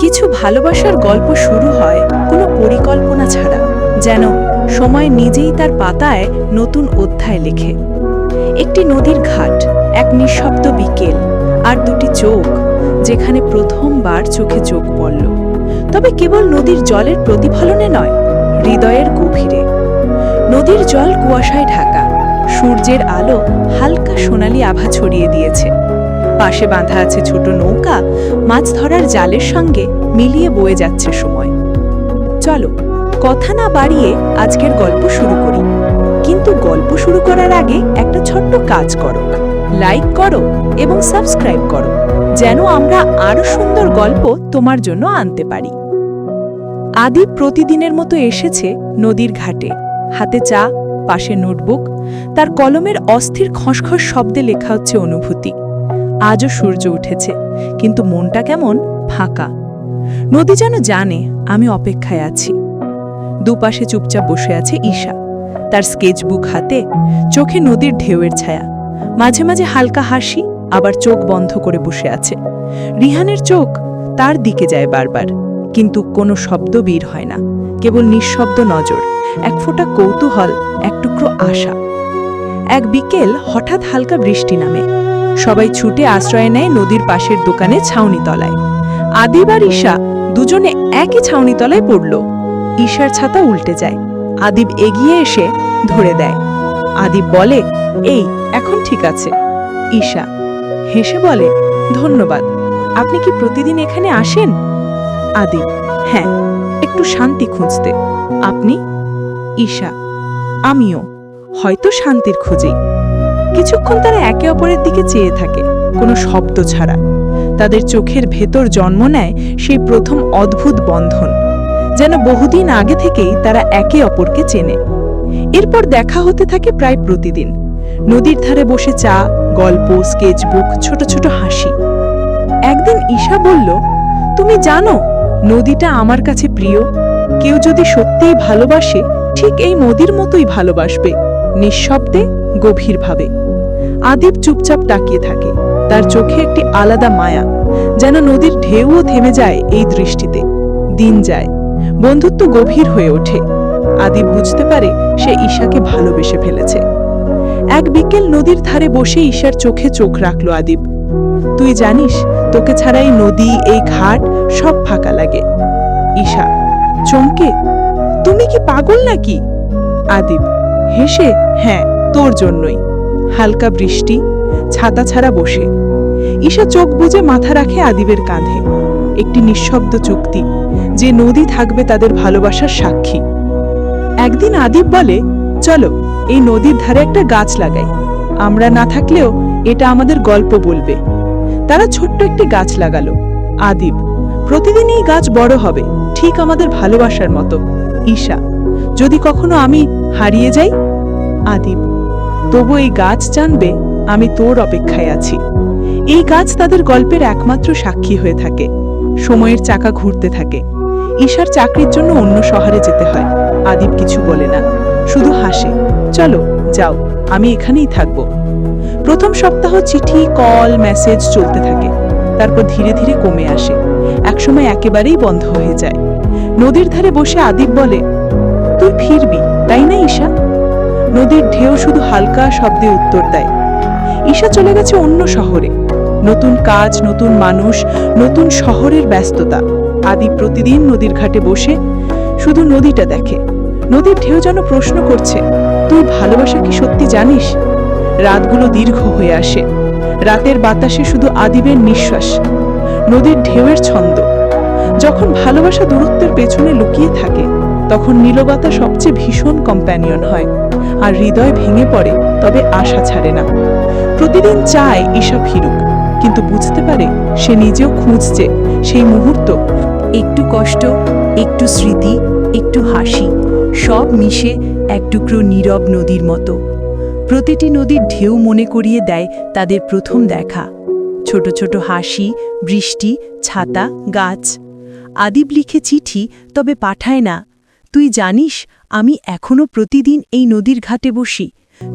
কিছু ভালোবাসার গল্প শুরু হয় কোনো পরিকল্পনা ছাড়া, যেন সময় নিজেই তার পাতায় নতুন অধ্যায় লেখে। একটি নদীর ঘাট, এক নিঃশব্দ বিকেল, আর দুটি চোখ, যেখানে প্রথমবার চোখে চোখ পড়ল। তবে কেবল নদীর জলের প্রতিফলনে নয়, হৃদয়ের গভীরে। নদীর জল কুয়াশায় ঢাকা, সূর্যের আলো হালকা সোনালি আভা ছড়িয়ে দিয়েছে। পাশে বাঁধা আছে ছোট নৌকা, মাছ ধরার জালের সঙ্গে মিলিয়ে বয়ে যাচ্ছে সময়। চলো, কথা না বাড়িয়ে আজকের গল্প শুরু করি। কিন্তু গল্প শুরু করার আগে একটা ছোট্ট কাজ করো। লাইক করো এবং সাবস্ক্রাইব করো, যেন আমরা আরও সুন্দর গল্প তোমার জন্য আনতে পারি। আদি প্রতিদিনের মতো এসেছে নদীর ঘাটে। হাতে চা, পাশে নোটবুক, তার কলমের অস্থির খসখস শব্দে লেখা হচ্ছে অনুভূতি। আজও সূর্য উঠেছে, কিন্তু মনটা কেমন ফাঁকা। নদী যেন জানে আমি অপেক্ষায় আছি। দুপাশে চুপচাপ বসে আছে ঈশা। তার স্কেচবুক হাতে চোখে নদীর ঢেউয়ের ছায়া। মাঝে মাঝে হালকা হাসি, আবার চোখ বন্ধ করে বসে আছে। রিহানের চোখ তার দিকে যায় বারবার, কিন্তু কোনো শব্দ বীর হয় না। কেবল নিঃশব্দ নজর, এক ফোঁটা কৌতূহল, এক টুকরো আশা। এক বিকেল হঠাৎ হালকা বৃষ্টি নামে। সবাই ছুটে আশ্রয় নেয় নদীর পাশের দোকানে ছাউনি তলায় আদিব আর ঈশা দুজনে একই ছাউনি তলায় পড়ল। ঈশার ছাতা উল্টে যায়। আদিব এগিয়ে এসে ধরে দেয়। আদিব বলে, এই, এখন ঠিক আছে। ঈশা হেসে বলে, ধন্যবাদ। আপনি কি প্রতিদিন এখানে আসেন? আদিব হ্যাঁ একটু শান্তি খুঁজতে। আপনি? ঈশা, আমিও। হয়তো শান্তির খোঁজেই। কিছুক্ষণ তারা একে অপরের দিকে চেয়ে থাকে, কোনো শব্দ ছাড়া। তাদের চোখের ভেতর জন্ম নেয় সেই প্রথম অদ্ভুত বন্ধন, যেন বহুদিন আগে থেকেই তারা একে অপরকে চেনে। এরপর দেখা হতে থাকে প্রায় প্রতিদিন। নদীর ধারে বসে চা, গল্প, স্কেচবুক, ছোট ছোট হাসি। একদিন ঈশা বলল, তুমি জানো, নদীটা আমার কাছে প্রিয়। কেউ যদি সত্যিই ভালোবাসে, ঠিক এই নদীর মতোই ভালোবাসবে, নিঃশব্দে, গভীরভাবে। আদিব চুপচাপ তাকিয়ে থাকে। তার চোখে একটি আলাদা মায়া, যেন নদীর ঢেউও থেমে যায় এই দৃষ্টিতে। দিন যায়, বন্ধুত্ব গভীর হয়ে ওঠে। আদিব বুঝতে পারে সে ঈশাকে ভালোবেসে ফেলেছে। এক বিকেল নদীর ধারে বসে ঈশার চোখে চোখ রাখল আদিব। তুই জানিস, তোকে ছাড়া এই নদী, এই ঘাট, সব ফাঁকা লাগে। ঈশা, চমকে, তুমি কি পাগল নাকি? আদিব, হেসে হ্যাঁ তোর জন্যই। হালকা বৃষ্টি, ছাতা ছাড়া বসে। ঈশা চোখ বুজে মাথা রাখে আদিবের কাঁধে। একটি নিঃশব্দ চুক্তি, যে নদী থাকবে তাদের ভালোবাসার সাক্ষী। একদিন আদিব বলে, চলো, এই নদীর ধারে একটা গাছ লাগাই। আমরা না থাকলেও এটা আমাদের গল্প বলবে। তারা ছোট্ট একটি গাছ লাগালো। আদিব, প্রতিদিন এই গাছ বড় হবে, ঠিক আমাদের ভালোবাসার মতো। ঈশা, যদি কখনো আমি হারিয়ে যাই? আদিব তবু এই গাছ জানবে আমি তোর অপেক্ষায় আছি। এই গাছ তাদের গল্পের একমাত্র সাক্ষী হয়ে থাকে। সময়ের চাকা ঘুরতে থাকে। ঈশার চাকরির জন্য অন্য শহরে যেতে হয়। আদিব কিছু বলে না। শুধু হাসে, চলো, যাও, আমি এখানেই থাকব। প্রথম সপ্তাহ চিঠি, কল, মেসেজ চলতে থাকে। তারপর ধীরে ধীরে কমে আসে। একসময় একেবারেই বন্ধ হয়ে যায়। নদীর ধারে বসে আদিব বলে, তুই ফিরবি, তাই না ঈশা? নদীর ঢেউ শুধু হালকা শব্দে উত্তর দেয়। ঈশা চলে গেছে অন্য শহরে। নতুন কাজ, নতুন মানুষ, নতুন শহরের ব্যস্ততা। আদি প্রতিদিন নদীর ঘাটে বসে শুধু নদীটা দেখে। নদীর ঢেউ যেন প্রশ্ন করছে, তুই ভালোবাসা কি সত্যি জানিস? রাতগুলো দীর্ঘ হয়ে আসে। রাতের বাতাসে শুধু আদিবের নিঃশ্বাস, নদীর ঢেউয়ের ছন্দ। যখন ভালোবাসা দূরত্বের পেছনে লুকিয়ে থাকে, তখন নীলবাতা সবচেয়ে ভীষণ কম্প্যানিয়ন হয়। আর হৃদয় ভেঙে পড়ে, তবে আশা ছাড়ে না। প্রতিদিন চায় ঈশা ফিরুক, কিন্তু বুঝতে পারে সে নিজেও খুঁজছে সেই মুহূর্ত। একটু কষ্ট, একটু স্মৃতি, একটু হাসি, সব মিশে এক টুকরো নীরব নদীর মতো। প্রতিটি নদীর ঢেউ মনে করিয়ে দেয় তাদের প্রথম দেখা। ছোট ছোট হাসি, বৃষ্টি, ছাতা, গাছ। আদিব লিখে চিঠি, তবে পাঠায় না। তুই জানিস, আমি এখনও প্রতিদিন এই নদীর ঘাটে বসি।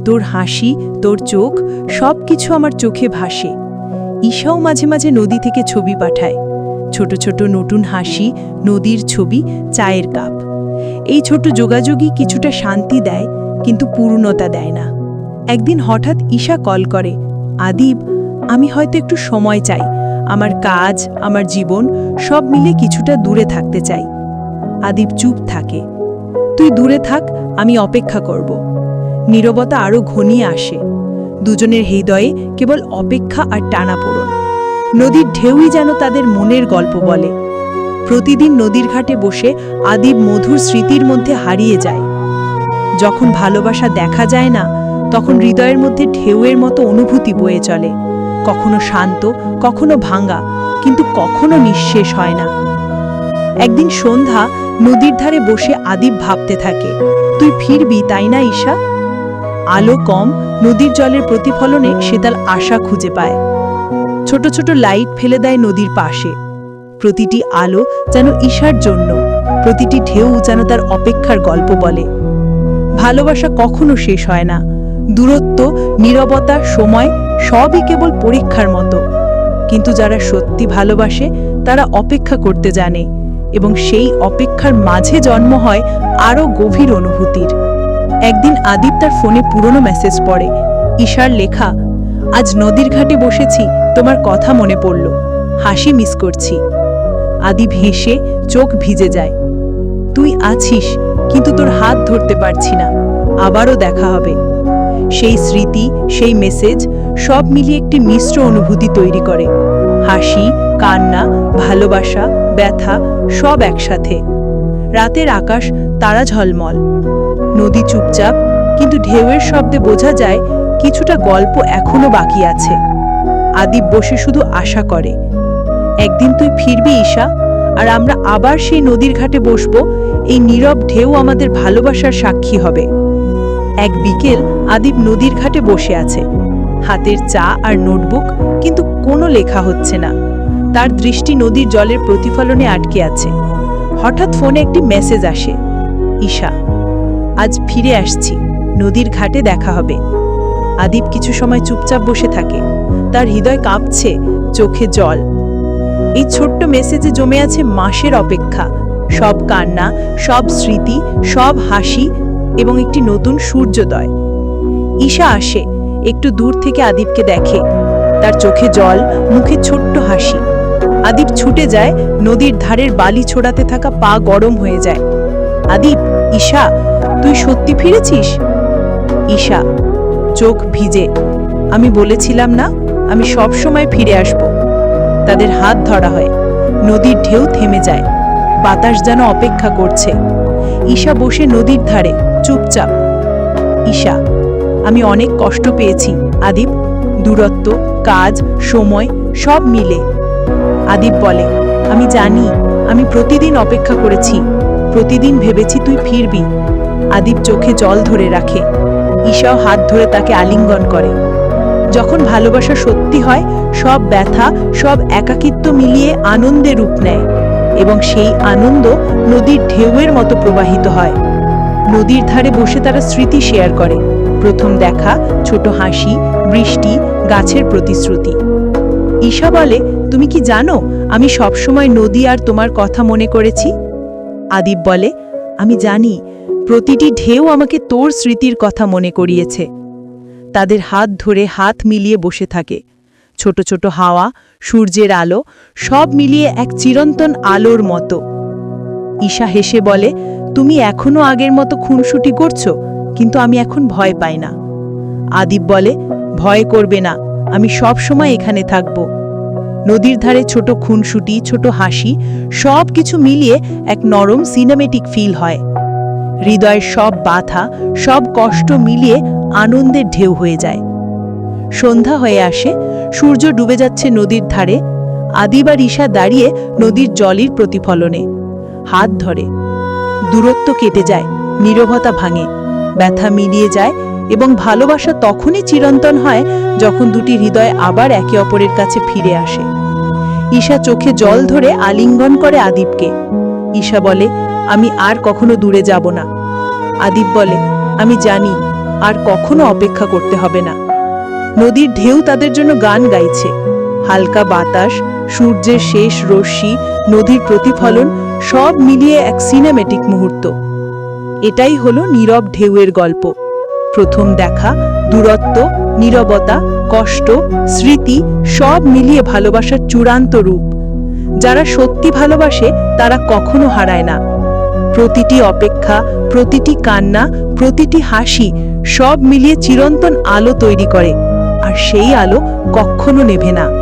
তোর হাসি, তোর চোখ সব কিছু আমার চোখে ভাসে। ঈশাও মাঝে মাঝে নদী থেকে ছবি পাঠায়। ছোট ছোট নতুন হাসি, নদীর ছবি, চায়ের কাপ। এই ছোট যোগাযোগই কিছুটা শান্তি দেয়, কিন্তু পূর্ণতা দেয় না। একদিন হঠাৎ ঈশা কল করে, আদিব, আমি হয়তো একটু সময় চাই। আমার কাজ, আমার জীবন, সব মিলে কিছুটা দূরে থাকতে চাই। আদিব চুপ থাকে। তুই দূরে থাক, আমি অপেক্ষা করব। নীরবতা আরও ঘনিয়ে আসে। দুজনের হৃদয়ে কেবল অপেক্ষা আর টানাপোড়ন। নদীর ঢেউই যেন তাদের মনের গল্প বলে। প্রতিদিন নদীর ঘাটে বসে আদিব মধুর স্মৃতির মধ্যে হারিয়ে যায়। যখন ভালোবাসা দেখা যায় না, তখন হৃদয়ের মধ্যে ঢেউয়ের মতো অনুভূতি বয়ে চলে। কখনো শান্ত, কখনো ভাঙ্গা কিন্তু কখনো নিঃশেষ হয় না। একদিন সন্ধ্যা নদীর ধারে বসে আদিব ভাবতে থাকে, তুই ফিরবি তাই না ঈশা? আলো কম, নদীর জলের প্রতিফলনে সে তার আশা খুঁজে পায়। ছোট ছোট লাইট ফেলে দেয় নদীর পাশে। প্রতিটি আলো যেন ঈশার জন্য, প্রতিটি ঢেউ যেন তার অপেক্ষার গল্প বলে। ভালোবাসা কখনো শেষ হয় না। দূরত্ব, নীরবতা, সময় সবই কেবল পরীক্ষার মতো। কিন্তু যারা সত্যি ভালোবাসে, তারা অপেক্ষা করতে জানে। এবং সেই অপেক্ষার মাঝে জন্ম হয় আরও গভীর অনুভূতির। একদিন আদিব তার ফোনে পুরনো মেসেজ পড়ে। ঈশার লেখা, আজ নদীর ঘাটে বসেছি, তোমার কথা মনে পড়ল। হাসি মিস করছি। আদিব হেসে চোখ ভিজে যায়। তুই আছিস, কিন্তু তোর হাত ধরতে পারছি না। আবারও দেখা হবে। সেই স্মৃতি, সেই মেসেজ, সব মিলিয়ে একটি মিশ্র অনুভূতি তৈরি করে। হাসি, কান্না, ভালোবাসা ব্যথা সব একসাথে। রাতের আকাশ, তারা ঝলমল। নদী চুপচাপ, কিন্তু ঢেউয়ের শব্দে বোঝা যায় কিছুটা গল্প এখনও বাকি আছে। আদিব বসে শুধু আশা করে। একদিন তুই ফিরবি ঈশা, আর আমরা আবার সেই নদীর ঘাটে বসবো, এই নীরব ঢেউ আমাদের ভালোবাসার সাক্ষী হবে। এক বিকেল আদিব নদীর ঘাটে বসে আছে। হাতের চা আর নোটবুক, কিন্তু কোনো লেখা হচ্ছে না। তার দৃষ্টি নদীর জলের প্রতিফলনে আটকে আছে। হঠাৎ ফোনে একটি মেসেজ আসে। ঈশা, আজ ফিরে আসছি। নদীর ঘাটে দেখা হবে। আদিব কিছু সময় চুপচাপ বসে থাকে। তার হৃদয় কাঁপছে, চোখে জল। এই ছোট্ট মেসেজে জমে আছে মাসের অপেক্ষা। সব কান্না, সব স্মৃতি, সব হাসি এবং একটি নতুন সূর্যোদয়। ঈশা আসে, একটু দূর থেকে আদিবকে দেখে। তার চোখে জল, মুখে ছোট্ট হাসি। আদিব ছুটে যায়, নদীর ধারের বালি ছোড়াতে থাকা পা গরম হয়ে যায়। আদিব ঈশা, তুই সত্যি ফিরেছিস? ঈশা, চোখ ভিজে, আমি বলেছিলাম না, আমি সব সময় ফিরে আসব। তাদের হাত ধরা হয়, নদীর ঢেউ থেমে যায়, বাতাস যেন অপেক্ষা করছে। ঈশা বসে নদীর ধারে, চুপচাপ। ঈশা, আমি অনেক কষ্ট পেয়েছি। আদিব দূরত্ব, কাজ, সময়, সব মিলে। আদিব বলে, আমি জানি, আমি প্রতিদিন অপেক্ষা করেছি, প্রতিদিন ভেবেছি তুই ফিরবি। আদিব চোখে জল ধরে রাখে, ঈশাও হাত ধরে তাকে আলিঙ্গন করে। যখন ভালোবাসা সত্যি হয়, সব ব্যথা, সব একাকিত্ব মিলিয়ে আনন্দে রূপ নেয় এবং সেই আনন্দ নদীর ঢেউয়ের মতো প্রবাহিত হয়। নদীর ধারে বসে তারা স্মৃতি শেয়ার করে, প্রথম দেখা, ছোট হাসি, বৃষ্টি, গাছের প্রতিশ্রুতি। ঈশা বলে, তুমি কি জানো, আমি সবসময় নদী আর তোমার কথা মনে করেছি? আদিব বলে, আমি জানি, প্রতিটি ঢেউ আমাকে তোর স্মৃতির কথা মনে করিয়েছে। তাদের হাত ধরে হাত মিলিয়ে বসে থাকে। ছোট ছোট হাওয়া, সূর্যের আলো, সব মিলিয়ে এক চিরন্তন আলোর মতো। ঈশা হেসে বলে, তুমি এখনও আগের মতো খুনসুটি করছ, কিন্তু আমি এখন ভয় পাই না। আদিব বলে, ভয় করবে না আমি সব সময় এখানে থাকব। নদীর ধারে ছোট খুনসুটি, ছোট হাসি, সব কিছু মিলিয়ে এক নরম সিনেমেটিক ফিল হয়। হৃদয়ের সব বাধা, সব কষ্ট মিলিয়ে আনন্দের ঢেউ হয়ে যায়। সন্ধ্যা হয়ে আসে, সূর্য ডুবে যাচ্ছে নদীর ধারে। আদিবার ঈশা দাঁড়িয়ে নদীর জলের প্রতিফলনে। হাত ধরে। দূরত্ব কেটে যায়, নীরবতা ভাঙে। ব্যথা মিলিয়ে যায় এবং ভালোবাসা তখনই চিরন্তন হয় যখন দুটি হৃদয় আবার একে অপরের কাছে ফিরে আসে। ঈশা চোখে জল ধরে আলিঙ্গন করে আদিবকে। ঈশা বলে, আমি আর কখনো দূরে যাব না। আদিব বলে, আমি জানি, আর কখনো অপেক্ষা করতে হবে না। নদীর ঢেউ তাদের জন্য গান গাইছে। হালকা বাতাস, সূর্যের শেষ রশ্মি, নদীর প্রতিফলন, সব মিলিয়ে এক সিনেমেটিক মুহূর্ত। এটাই হলো নীরব ঢেউয়ের গল্প। প্রথম দেখা, দূরত্ব, নীরবতা, কষ্ট, স্মৃতি সব মিলিয়ে ভালোবাসার চূড়ান্ত রূপ। যারা সত্যি ভালোবাসে, তারা কখনো হারায় না। প্রতিটি অপেক্ষা, প্রতিটি কান্না, প্রতিটি হাসি সব মিলিয়ে চিরন্তন আলো তৈরি করে। আর সেই আলো কখনো নেভে না।